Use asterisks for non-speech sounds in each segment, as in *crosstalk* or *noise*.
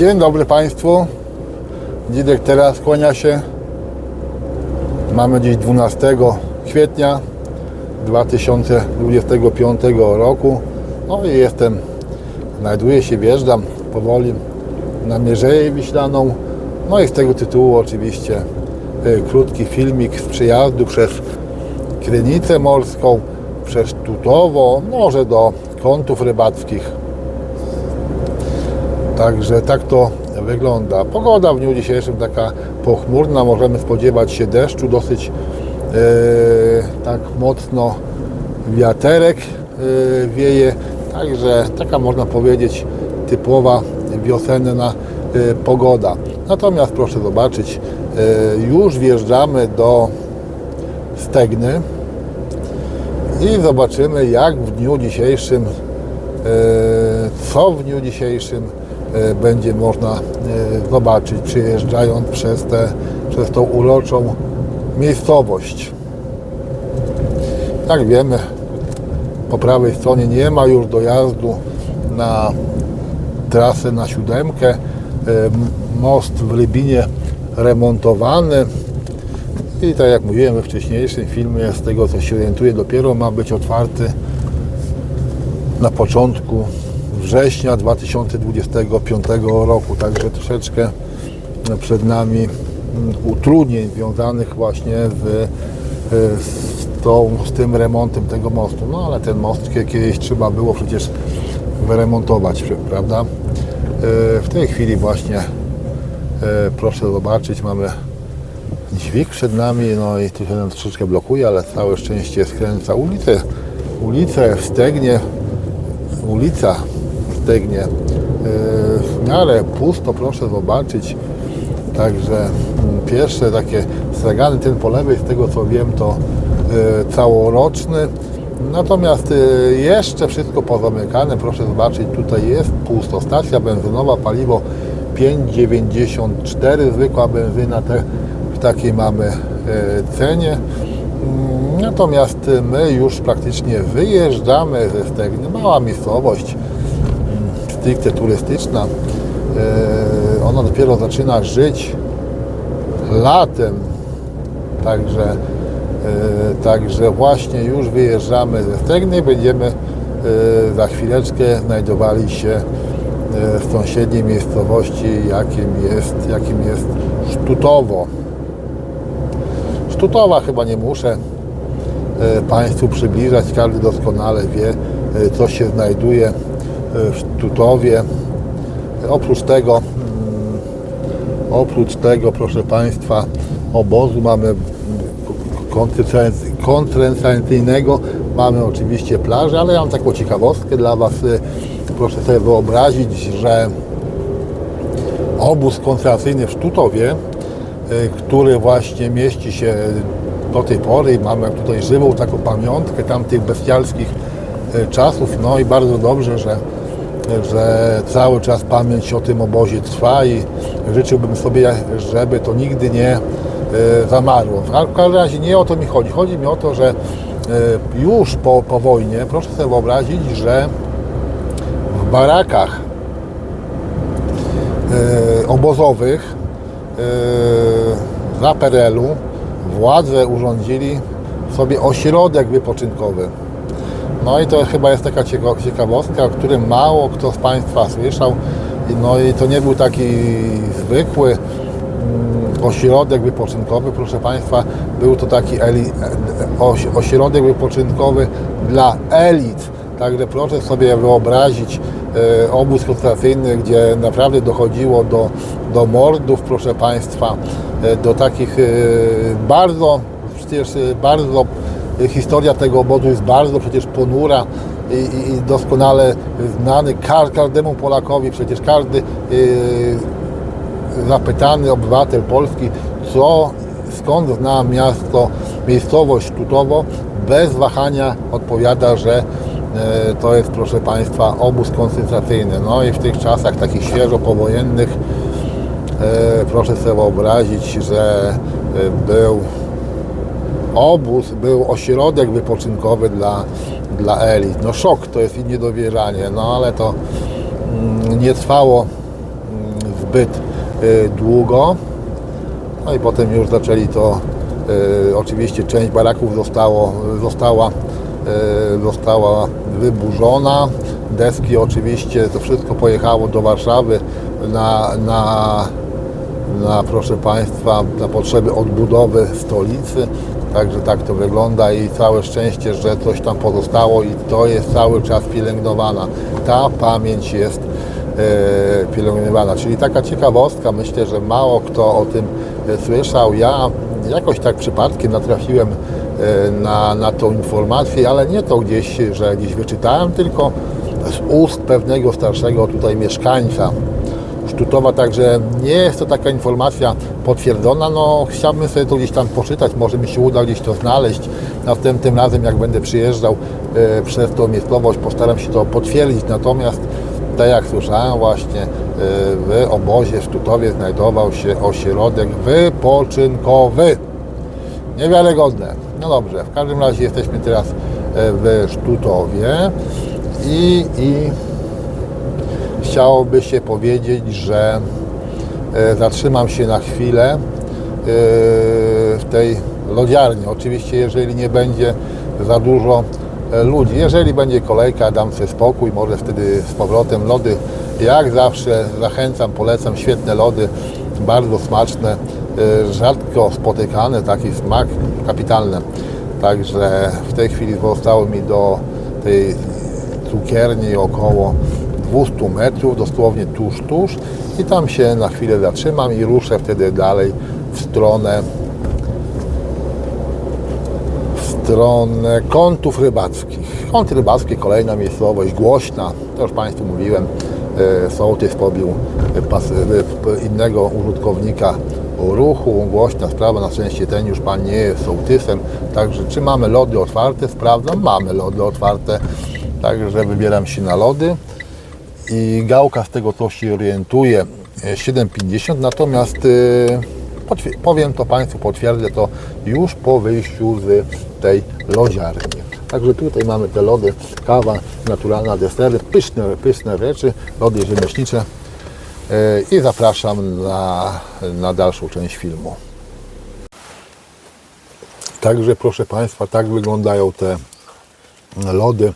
Dzień dobry Państwu. Dzidek teraz kłania się. Mamy dziś 12 kwietnia 2025 roku. No i jestem, znajduję się, wjeżdżam powoli na Mierzeję Wiślaną. No i z tego tytułu oczywiście y, krótki filmik z przyjazdu przez Krynicę Morską, przez Tutowo, może do kątów rybackich. Także tak to wygląda. Pogoda w dniu dzisiejszym taka pochmurna, możemy spodziewać się deszczu, dosyć e, tak mocno wiaterek e, wieje, także taka można powiedzieć typowa wiosenna e, pogoda. Natomiast proszę zobaczyć, e, już wjeżdżamy do Stegny i zobaczymy jak w dniu dzisiejszym E, co w dniu dzisiejszym będzie można e, zobaczyć, przejeżdżając przez, te, przez tą uroczą miejscowość. Jak wiemy, po prawej stronie nie ma już dojazdu na trasę na siódemkę. E, Most w Rybinie remontowany. I tak jak mówiłem we wcześniejszym filmie, z tego co się orientuję, dopiero ma być otwarty na początku września 2025 roku, także troszeczkę przed nami mm, utrudnień związanych właśnie z, z, tą, z tym remontem tego mostu. No ale ten most kie- kiedyś trzeba było przecież wyremontować, prawda? E, W tej chwili właśnie e, proszę zobaczyć, mamy dźwig przed nami, no i tu się nam troszeczkę blokuje, ale całe szczęście skręca ulicę. Ulicę w Stegnie, ulica yy, w miarę pusto, proszę zobaczyć. Także mm, pierwsze takie stragany, ten po lewej, z tego co wiem, to yy, całoroczny. Natomiast yy, jeszcze wszystko pozamykane, proszę zobaczyć, tutaj jest pusto. Stacja benzynowa, paliwo 5,94, zwykła benzyna te, w takiej mamy yy, cenie. Mm, Natomiast my już praktycznie wyjeżdżamy ze Stegny. Mała miejscowość, stricte turystyczna. E, Ona dopiero zaczyna żyć latem. Także, e, także właśnie już wyjeżdżamy ze Stegny będziemy e, za chwileczkę znajdowali się w sąsiedniej miejscowości, jakim jest, jakim jest Sztutowo. Sztutowa chyba nie muszę Państwu przybliżać, każdy doskonale wie, co się znajduje w Sztutowie. E, Oprócz tego, mm, oprócz tego, proszę Państwa, obozu mamy koncentracyjnego, mamy oczywiście plażę, ale ja mam taką ciekawostkę dla Was. E, Proszę sobie wyobrazić, że obóz koncentracyjny w Sztutowie, y, który właśnie mieści się do tej pory. Mamy tutaj żywą taką pamiątkę tamtych bestialskich y, czasów. No i bardzo dobrze, że, że cały czas pamięć o tym obozie trwa i życzyłbym sobie, żeby to nigdy nie y, zamarło. W każdym razie nie o to mi chodzi. Chodzi mi o to, że y, już po, po wojnie, proszę sobie wyobrazić, że w barakach e, obozowych e, za PRL-u władze urządzili sobie ośrodek wypoczynkowy. No i to chyba jest taka cieka- ciekawostka, o którym mało kto z Państwa słyszał. No i to nie był taki zwykły mm, ośrodek wypoczynkowy, proszę Państwa, był to taki e, oś, ośrodek wypoczynkowy dla elit. Także proszę sobie wyobrazić e, obóz koncentracyjny, gdzie naprawdę dochodziło do, do mordów, proszę Państwa, e, do takich bardzo, przecież bardzo, historia tego obozu jest bardzo przecież ponura i, i, doskonale znany ka- każdemu Polakowi, przecież każdy e, zapytany obywatel Polski, co, skąd zna miasto, miejscowość Tutowo, bez wahania odpowiada, że e, to jest, proszę Państwa, obóz koncentracyjny. No i w tych czasach takich świeżo powojennych e, proszę sobie wyobrazić, że był obóz, był ośrodek wypoczynkowy dla, dla elit. No szok to jest i niedowierzanie, no ale to mm, nie trwało mm, zbyt y, długo. No i potem już zaczęli to, y, oczywiście część baraków zostało, została, y, została wyburzona. Deski oczywiście, to wszystko pojechało do Warszawy na, na, na proszę Państwa, na potrzeby odbudowy stolicy. Także tak to wygląda i całe szczęście, że coś tam pozostało i to jest cały czas pielęgnowana. Ta pamięć jest e, pielęgnowana. Czyli taka ciekawostka, myślę, że mało kto o tym e, słyszał. Ja jakoś tak przypadkiem natrafiłem e, na, na tą informację, ale nie to gdzieś, że gdzieś wyczytałem, tylko z ust pewnego starszego tutaj mieszkańca Sztutowa, także nie jest to taka informacja potwierdzona. No, chciałbym sobie to gdzieś tam poczytać, może mi się uda gdzieś to znaleźć. Następnym razem, jak będę przyjeżdżał e, przez tą miejscowość, postaram się to potwierdzić. Natomiast, tak jak słyszałem właśnie, e, w obozie w Sztutowie znajdował się ośrodek wypoczynkowy. Niewiarygodne. No dobrze, w każdym razie jesteśmy teraz e, w Sztutowie i, i chciałoby się powiedzieć, że e, zatrzymam się na chwilę e, w tej lodziarni. Oczywiście, jeżeli nie będzie za dużo e, ludzi, jeżeli będzie kolejka, dam sobie spokój, może wtedy z powrotem lody. Jak zawsze zachęcam, polecam świetne lody, bardzo smaczne, rzadko spotykane, taki smak kapitalny. Także w tej chwili zostało mi do tej cukierni około 200 metrów, dosłownie tuż, tuż. I tam się na chwilę zatrzymam i ruszę wtedy dalej w stronę w stronę kątów rybackich. Kąty rybackie, kolejna miejscowość, głośna, to już Państwu mówiłem, e, sołtys pobił e, e, innego użytkownika ruchu, głośna sprawa, na szczęście ten już Pan nie jest sołtysem, także czy mamy lody otwarte, sprawdzam, mamy lody otwarte, także wybieram się na lody i gałka z tego co się orientuje e, 7,50 natomiast e, powiem to Państwu, potwierdzę to już po wyjściu z tej lodziarni. Także tutaj mamy te lody, kawa, naturalna desery, pyszne, pyszne rzeczy, lody rzemieślnicze E, i zapraszam na, na dalszą część filmu. Także proszę Państwa, tak wyglądają te lody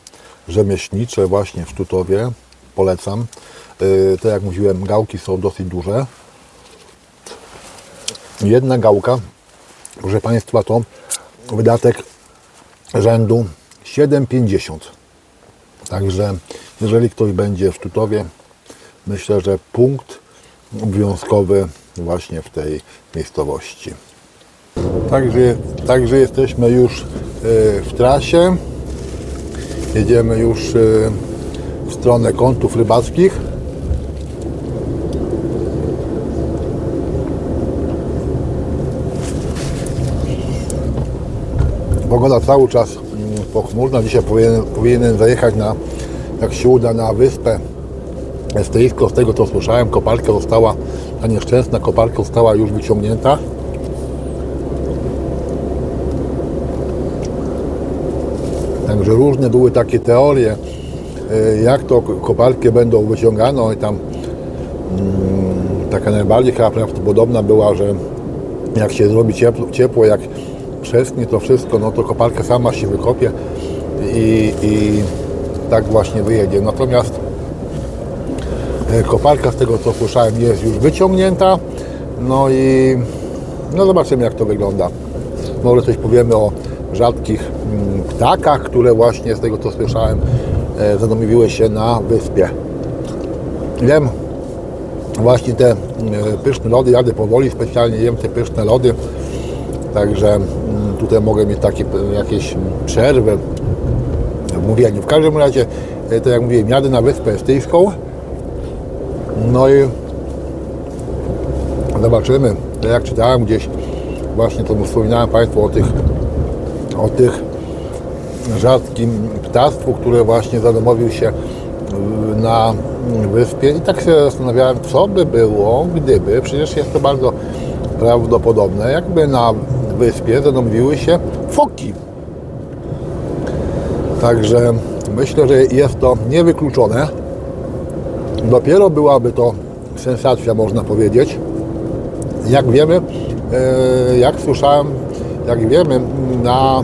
rzemieślnicze właśnie w Sztutowie. Polecam. Yy, Tak jak mówiłem, gałki są dosyć duże. Jedna gałka, proszę Państwa, to wydatek rzędu 7,50. Także jeżeli ktoś będzie w Sztutowie, myślę, że punkt obowiązkowy właśnie w tej miejscowości. Także, także jesteśmy już e, w trasie. Jedziemy już e, w stronę kątów rybackich. Pogoda cały czas mm, pochmurna. Dzisiaj powinien, powinienem zajechać na, jak się uda, na wyspę Esteryjsko. Z tego co słyszałem, koparka została, ta nieszczęsna koparka została już wyciągnięta. Także różne były takie teorie, jak to koparki będą wyciągane i tam mm, taka najbardziej chyba prawdopodobna była, że jak się zrobi ciepło, ciepło jak przestnie to wszystko, no to koparka sama się wykopie i, i tak właśnie wyjedzie. Natomiast e, koparka z tego co słyszałem jest już wyciągnięta, no i no zobaczymy jak to wygląda. Może coś powiemy o rzadkich mm, ptakach, które właśnie z tego co słyszałem zadomowiły się na wyspie. Wiem, właśnie te mm, pyszne lody, jadę powoli, specjalnie jem te pyszne lody, także mm, tutaj mogę mieć takie p- jakieś przerwy w mówieniu. W każdym razie, e, tak jak mówiłem, jadę na wyspę estyjską, no i zobaczymy, jak czytałem gdzieś, właśnie to wspominałem Państwu o tych, o tych rzadkim ptactwu, które właśnie zadomowił się w- na wyspie i tak się zastanawiałem, co by było, gdyby, przecież jest to bardzo prawdopodobne, jakby na wyspie zadomowiły się foki. Także myślę, że jest to niewykluczone. Dopiero byłaby to sensacja można powiedzieć. Jak wiemy, e, jak słyszałem, jak wiemy, na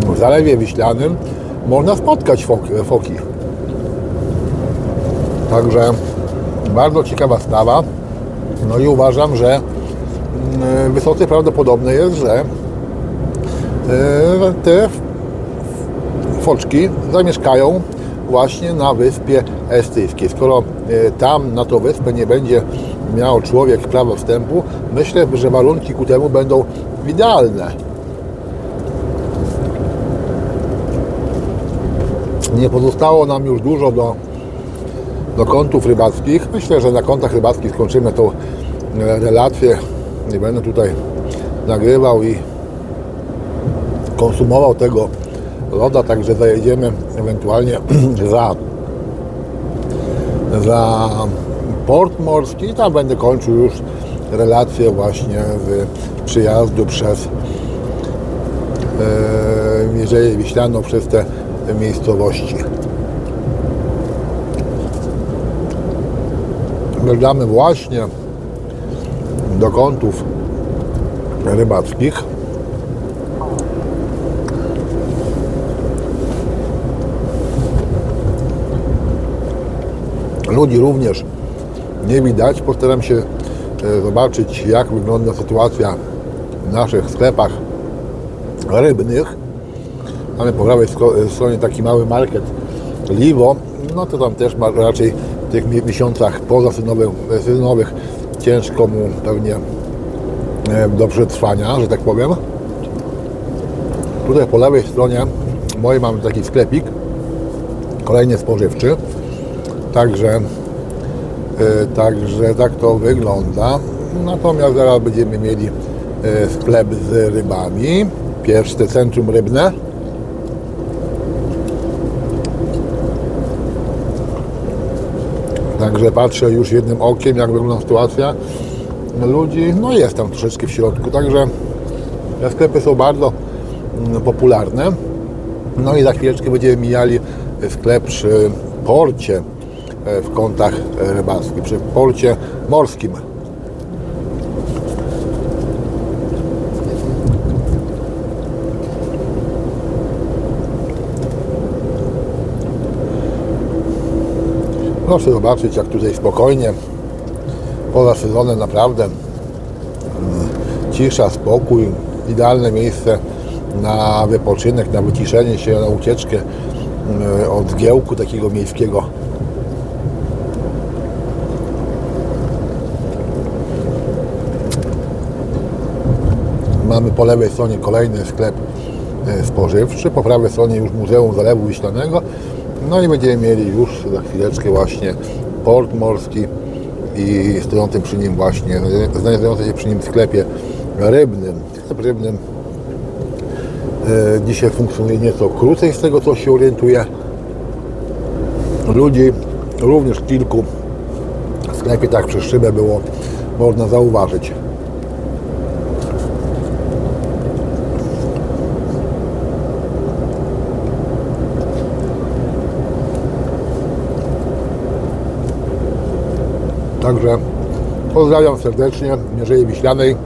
w Zalewie Wiślanym można spotkać foki. Także bardzo ciekawa sprawa. No i uważam, że mm, wysoce prawdopodobne jest, że e, te foczki zamieszkają właśnie na wyspie estyjskiej. Skoro e, tam na tą wyspę nie będzie miał człowiek prawa wstępu, myślę, że warunki ku temu będą idealne. Nie pozostało nam już dużo do, do kątów rybackich. Myślę, że na kątach rybackich skończymy tą e, relację. Nie będę tutaj nagrywał i konsumował tego loda, także zajedziemy ewentualnie *clears throat* za, za port morski i tam będę kończył już relację właśnie z przyjazdu przez e, Mierzeję Wiślaną przez te miejscowości. Wjeżdżamy właśnie do kątów rybackich. Ludzi również nie widać. Postaram się e, zobaczyć, jak wygląda sytuacja w naszych sklepach rybnych. Mamy po prawej stronie taki mały market Liwo. No to tam też ma raczej w tych mi- miesiącach pozasezonowych sezonowych ciężko mu pewnie e, do przetrwania, że tak powiem. Tutaj po lewej stronie mojej mamy taki sklepik, kolejny spożywczy. Także, e, także tak to wygląda. Natomiast zaraz będziemy mieli e, sklep z rybami. Pierwsze centrum rybne. Także patrzę już jednym okiem, jak wygląda sytuacja ludzi. No jest tam troszeczkę w środku, także sklepy są bardzo mm, popularne. No i za chwileczkę będziemy mijali sklep przy porcie e, w kątach rybackich, przy porcie morskim. Proszę zobaczyć, jak tutaj spokojnie, poza sezonem naprawdę cisza, spokój, idealne miejsce na wypoczynek, na wyciszenie się, na ucieczkę mm, od zgiełku takiego miejskiego. Mamy po lewej stronie kolejny sklep e, spożywczy, po prawej stronie już Muzeum Zalewu Wiślanego. No i będziemy mieli już za chwileczkę właśnie port morski i stojącym przy nim właśnie, znajdujący się przy nim sklepie rybnym. Sklep rybnym e, dzisiaj funkcjonuje nieco krócej z tego co się orientuję. Ludzi również kilku w sklepie tak przez szybę było można zauważyć. Także pozdrawiam serdecznie Mierzei Wiślanej.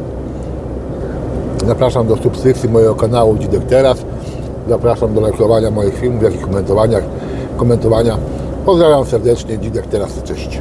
Zapraszam do subskrypcji mojego kanału Dzidek Teraz. Zapraszam do lajkowania moich filmów, jak i komentowania. komentowania. Pozdrawiam serdecznie, Dzidek Teraz, cześć.